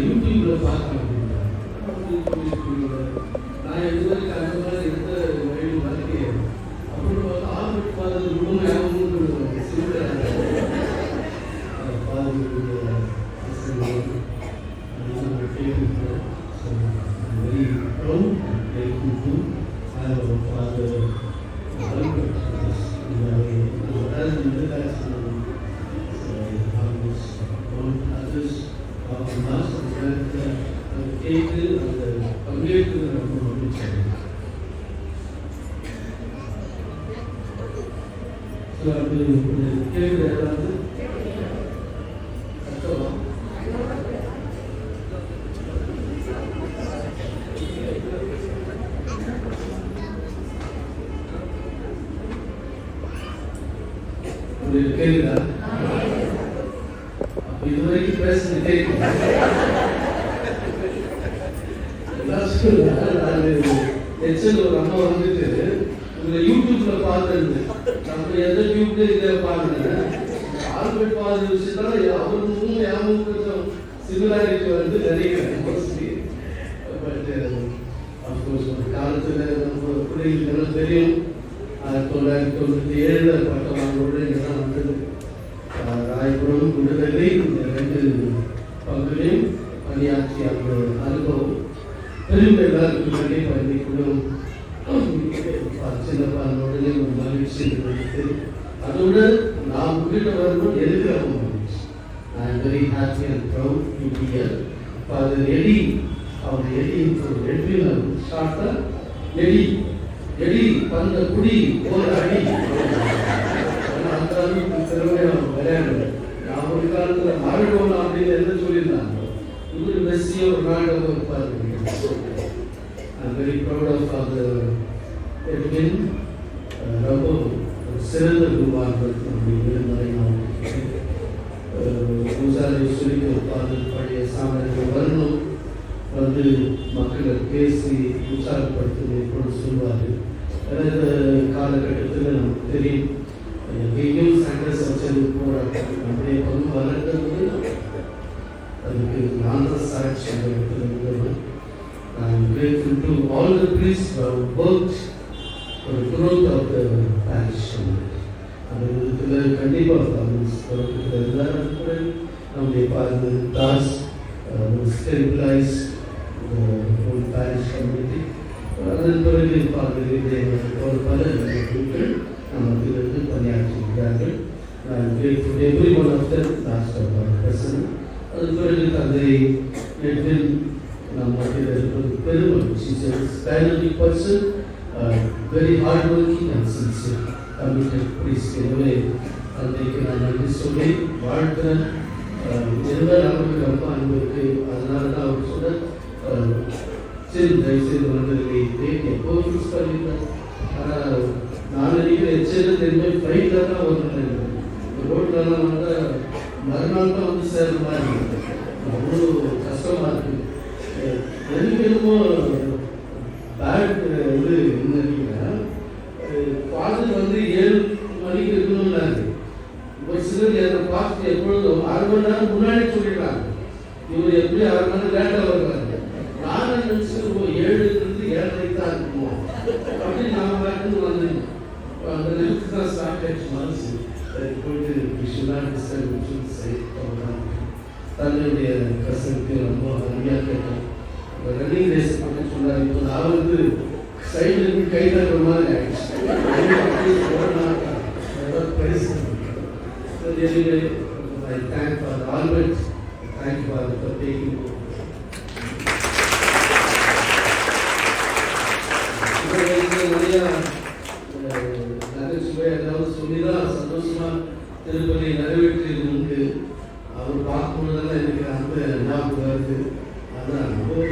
யூடியூப்ல பார்க்கலாம் நான் இது வரைக்கும் ஸோ அது கேட்குற ஏதாவது கஷ்டமா உங்களுக்கு கேட்குதா அப்ப இதுவரைக்கும் பேசுறது கேட்குது எல்லாம் சொல்லுங்க நான் எச்சல் ஒரு அம்மா வந்துட்டு இந்த யூடியூப்ல பார்த்துருந்தேன் நம்ம எந்த டியூப்ல இதை பாருங்க ஆல்பர்ட் ஃபாதர் விஷயத்தால அவர் முகம் என் சிமிலாரிட்டி வந்து நிறைய மோஸ்ட்லி. பட் அஃப்கோர்ஸ் ஒரு காலத்தில் நம்ம பிள்ளைகளுக்கு தெரியும். ஆயிரத்தி தொள்ளாயிரத்தி தொண்ணூற்றி ஏழில் பட்டம் வாங்கோடு வந்தது ராயபுரம் விடுதலை இந்த ரெண்டு பங்குலையும் பணியாற்றி அந்த அனுபவம். பெருமை எல்லாருக்கும் கண்டிப்பாக இன்னைக்குள்ளும் வரணும் எதுக்கு ரொம்ப மகிழ்ச்சி I am very happy and proud to be here father Eddie our Eddie Edwin ஷார்ட்டா குடி போர் அடி. ஆனா அந்த நான் ஒரு காலத்துல மாறிடுவோம் அப்படின்னு என்ன சொல்லியிருந்தாங்க? இவர் மெஸ்ஸியோ ரொனால்டோ இருப்பாரு. I'm very proud of Father Edwin. ரொம்ப சிறந்த குருவார்கள் நம்முடைய விடுமுறை பூசாரி சொல்லி ஒரு பழைய சாமர்கள் வரணும் வந்து மக்களை பேசி உற்சாகப்படுத்தி எப்பொழுது சொல்வார் இந்த காலகட்டத்தில் நமக்கு தெரியும் எங்கேயும் சண்டை சச்சரவு போராட்டம் நம்முடைய பங்கு வளர்ந்தது அதுக்கு நான் தான் சாட்சி அந்த இடத்துல இருந்தவன் I'm grateful to all the priests who have worked for the growth அந்த விதத்தில் கண்டிப்பாக தமிழ் எல்லாரும் நம்முடைய பாருங்க தாஸ் ஸ்டெபிளைஸ் ஒரு பாரிஷ் கம்யூனிட்டி அதன் பிறகு பார்த்து ஒரு பல குழுக்கள் நமக்கு இருந்து பணியாற்றுகிறார்கள் நான் grateful every one of them last of அதன் பிறகு தந்தை எட்டில் நம் மத்தியில் இருப்பது பெருமை she's person very hard working and sincere working எனவே தந்தைக்கு நான் நன்றி சொல்லி வாழ்த்துறேன். இருந்தால் அவருக்கு ரொம்ப அன்பு இருக்கு அதனால தான் அவர் சொன்ன அஹ், சரி தயவுசெய்து வந்ததில்லை டேட் எப்போ யூஸ் பண்ணியிருந்தேன் ஆனால் நான் நினைக்கிறேன் எச்சரிக்கை தெரிஞ்சு ஃப்ளைட்டில் தான் வரணும் ரோட்லலாம் வந்தால் மறுநாள் தான் வந்து சேர்ற மாதிரி இருக்கு. அவ்வளோ கஷ்டமாக இருக்குது அஹ், எனக்கு என்னமோ பேட் இது என்னன்னா ஃபாதர் வந்து ஏழு மணிக்கு இருக்கணும்னாரு ஒரு சிலர் என்னை பார்த்து எப்பொழுதும் அரை மணி நேரம் முன்னாடி சொல்லிடுறாங்க. இவர் எப்படி அரை மணி நேரம் லேட்டாக வருவாங்க நான் நினைச்சு ஓ ஏழுலேருந்து ஏழரை தான் இருக்குமோ? அப்படின்னு நான் பார்த்து வந்தேன் அந்த நிலத்துக்கு தான் ஸ்டார்ட் ஆயிடுச்சு மனசு. சரி போயிட்டு விஷயம் டிஸ்டர்ப் oh, தன்னுடைய கசனுக்கு ரொம்ப அருமையாக கேட்டோம். ரன்னிங் ரேஸ் பண்ண சொன்னார். இப்போ நான் வந்து சைடில் இருந்து கை தட்டுற மாதிரி ஆயிடுச்சு. பரிசு I thank Father Albert, thank Father for taking நிறைய நகைச்சுவை ஏதாவது சொல்லிதான் சந்தோஷமா திருப்பதி நிறைவேற்றி உண்டு அவர் பார்க்கும்போதெல்லாம் எனக்கு அந்த ஞாபகம் வருது அதான் ஒரு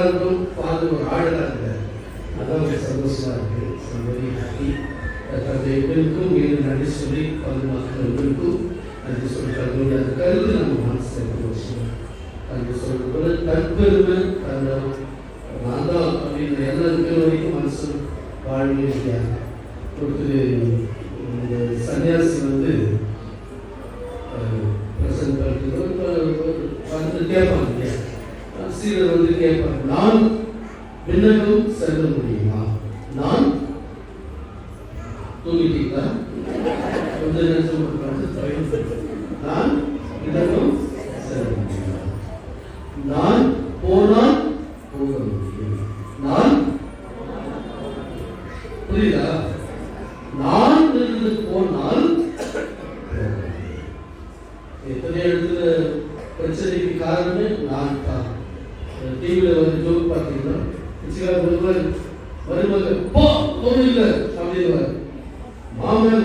இருக்கும் பார்த்து ஒரு ஆடலா இருக்காரு அதான் சந்தோஷமா இருக்கு வெரி ஹாப்பி தந்தை எங்களுக்கும் நன்றி சொல்லி பல மக்கள் எங்களுக்கும் நன்றி சொல்லி அந்த கருத்து நம்ம மனசில் சந்தோஷம் நன்றி சொல்றது தற்பெருமை அந்த நான் தான் அப்படின்னு எண்ணம் இருக்கிற வரைக்கும் மனசு வாழ்வு ஒருத்தர் இந்த சன்னியாசி வந்து பிரசன்ட் வந்து கேட்பாங்க சீடர் வந்து கேட்பாங்க நான் விண்ணகம் செல்ல முடியுமா? நான் தூங்கிட்டீங்களா? நான் விண்ணகம் நான் போனால் போக நான் புரியுதா நான் இருந்து போனால் எத்தனை இடத்துல பிரச்சனைக்கு காரணமே நான் தான் டிவியில் வந்து ஜோக் பார்த்தீங்கன்னா நிச்சயம் ஒருவர் மருமக போ ஒன்றும் இல்லை அப்படின்னு மாமன்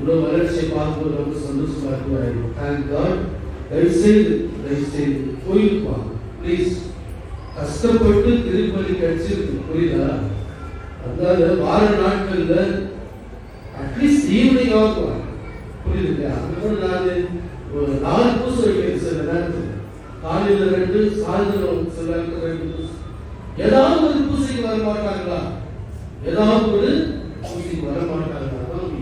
இவ்வளவு வளர்ச்சியை பார்க்கும்போது ரொம்ப சந்தோஷமா இருக்கும் தேங்க் காட் தயவு செய்து போயிருப்பாங்க ப்ளீஸ் கஷ்டப்பட்டு திருப்பலி கிடைச்சிருக்கு புரியுதா அதனால வார நாட்கள்ல அட்லீஸ்ட் ஈவினிங் ஆகுவாங்க புரியுது அதுக்கு நான் ஒரு நாலு பூசு வைக்கிறேன் சில நேரத்தில் காலையில் ரெண்டு சாயந்தரம் சில நேரத்தில் ரெண்டு பூசு. ஏதாவது ஒரு பூசைக்கு வர மாட்டாங்களா? ஏதாவது ஒரு பூசைக்கு வர மாட்டாங்களா? தான் ஒரு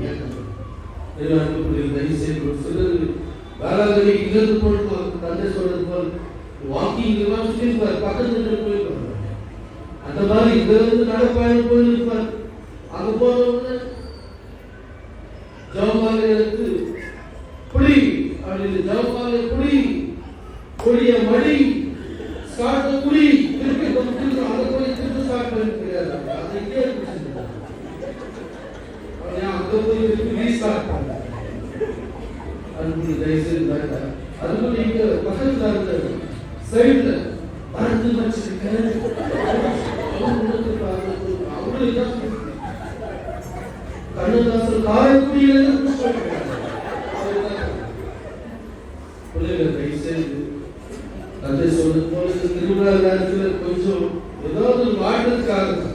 எல்லாருக்கும் தயவு செய்து சிலர் வேளாங்கண்ணி இங்கிருந்து போட்டு தந்தை சொல்றது போல் வாக்கிங் எல்லாம் சுற்றி இருப்பார் பக்கத்துல போயிருப்பார் அந்த மாதிரி இங்கிருந்து நடப்பாயம் போயிருப்பார் அங்க போனவங்க அப்படின்னு குடி கொடிய மடி ஸ்டார்ட் குடி திருப்பி திருப்பி அங்க போய் திருப்பி ஸ்டார்ட் பண்ணிருக்கிறாரு அதை இங்கே பிடிச்சிருக்காரு அவன் அங்க போய் திருப்பி ரீஸ்டார்ட் பண்ண அன்பு தயவுசெய்து வேண்டாம் அதுவும் நீங்க பக்கத்துல இருந்த சைடுல மறந்து வச்சிருக்கேன் அவங்களுக்கு கண்ணதாசன் காரைக்குடியில பிள்ளைகள் தயவுசெய்து தந்தை சொல்றது போல இந்த திருவிழா நேரத்தில் கொஞ்சம் ஏதாவது ஒரு வாழ்றதுக்காக தான்.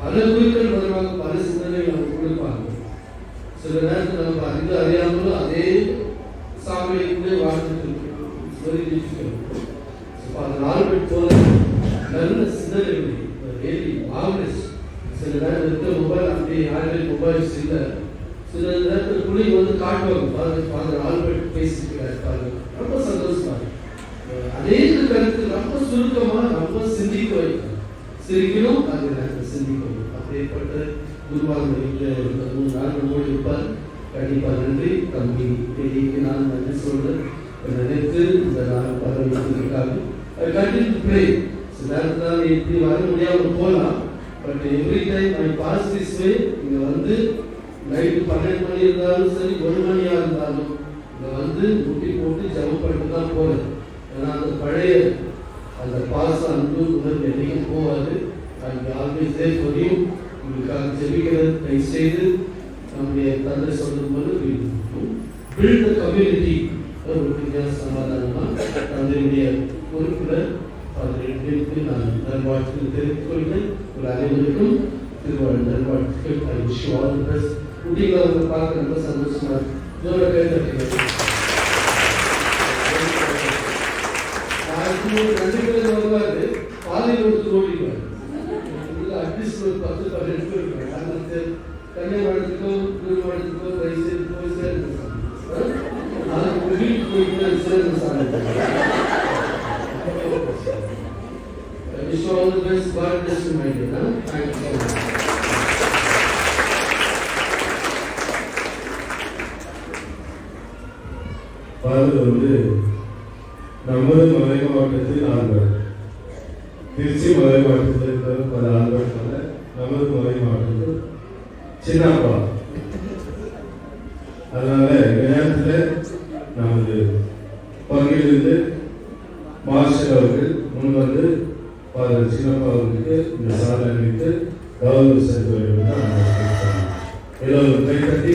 பல குழுக்கள் வருவாங்க பல சிந்தனை நமக்கு கொடுப்பாங்க சில நேரத்தில் நம்ம அறிந்து அறியாமலும் அதே சாமியை வாழ்ந்துட்டு இருக்கோம். அந்த போல நல்ல சிந்தனைகளை டெய்லி ஆவரேஜ் சில நேரம் இருக்க மொபைல் அப்படி யாருமே மொபைல்ஸ் இல்லை சில நேரத்தில் குழி வந்து காட்டுவாங்க. பாருங்க ஃபாதர் ஆல்பர்ட் பேசிக்கிறார் பாருங்க. ரொம்ப சந்தோஷமா அதே கருத்து ரொம்ப சுருக்கமாக ரொம்ப சிந்திக்க வைக்கும். சிரிக்கணும் அது நேரத்தில் சிந்திக்கணும். அப்படிப்பட்ட குருவாக மூணு நாள் நம்மோடு இருப்பார் கண்டிப்பாக நன்றி தம்பி தேதிக்கு நான் நன்றி சொல்றேன் நினைத்து இந்த நாள் வரவேற்கிறதுக்காக கண்டினியூ ப்ரே சில நேரத்தில் எப்படி வர முடியாமல் போகலாம் but every time I pass this way இங்கே வந்து நைட்டு பன்னெண்டு மணி இருந்தாலும் சரி ஒரு மணியாக இருந்தாலும் இங்கே வந்து முட்டி போட்டு ஜெபம் பண்ணிட்டு தான் போகிறேன் ஏன்னா அந்த பழைய அந்த பாஸ் அந்த உணர்வு என்றைக்கும் போகாது அண்ட் ஆல்வேஸ் தே ஃபார் உங்களுக்காக ஜெபிக்கிறது தயவு செய்து நம்முடைய தந்தை சொல்லும் போது பில்ட் கம்யூனிட்டி ஒரு வித்தியாச சமாதானமா தந்தையுடைய பொறுப்புல பதினெட்டுக்கு நான் நல்வாழ்த்துக்கள் தெரிவித்துக் கொள்கிறேன் ஒரு அனைவருக்கும் திருவாரூர் நல்வாழ்த்துக்கள் I wish you all the best. குட்டிகளை அவங்க பார்க்க ரொம்ப சந்தோஷமா இதோட ஜோர கை பேர் வருவாரு பாதையில் ஒருத்தர் ஓடிடுவார் உள்ள அட்லீஸ்ட் ஒரு பத்து பதினெட்டு பேர் இருப்பாங்க அந்த திருமணத்துக்கோ தயவுசெய்து போய் சேர்ந்து சார் நாளைக்கு போய் Wish you all the best. God bless you, my dear. Thank you so much. பாரதம் வந்து நமது மலை மாவட்டத்தில் ஆண்கள் திருச்சி மலை மாவட்டத்தில் பல ஆண்கள் நமது குறைபாடு. சின்னப்பா. அதனால இந்த நேரத்தில் நமது பங்கிலிருந்து மாஸ்டர் அவர்கள் முன் வந்து ஃபாதர் சின்னப்பா அவர்களுக்கு இந்த சாதனை அறிவித்து கௌரவ செலுத்த வேண்டும் என்று நான் கேட்டுக்கொள்கிறேன். எல்லோரும் கைத்தட்டி